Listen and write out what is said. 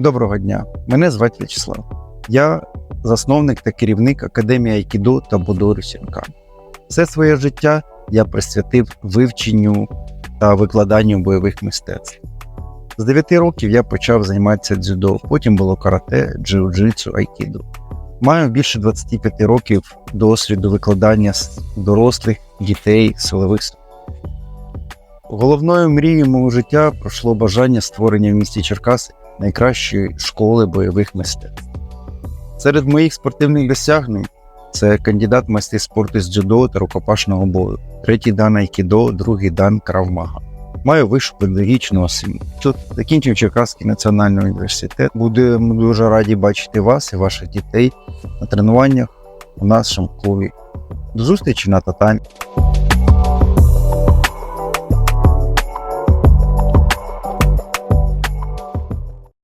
Доброго дня, мене звати В'ячеслав. Я засновник та керівник Академії Айкідо та Будору Сінка. Все своє життя я присвятив вивченню та викладанню бойових мистецтв. З 9 років я почав займатися дзюдо, потім було карате, джиу-джитсу, айкідо. Маю більше 25 років досвіду викладання дорослих дітей силових. Головною мрією мого життя пройшло бажання створення в місті Черкаси найкращої школи бойових мистецтв. Серед моїх спортивних досягнень це кандидат в майстри спорту з дзюдо та рукопашного бою, третій дан айкідо, другий дан кравмага. Маю вищу педагогічну освіту. Тут закінчив Черкаський національний університет. Будемо дуже раді бачити вас і ваших дітей на тренуваннях у нашому клубі. До зустрічі на татамі.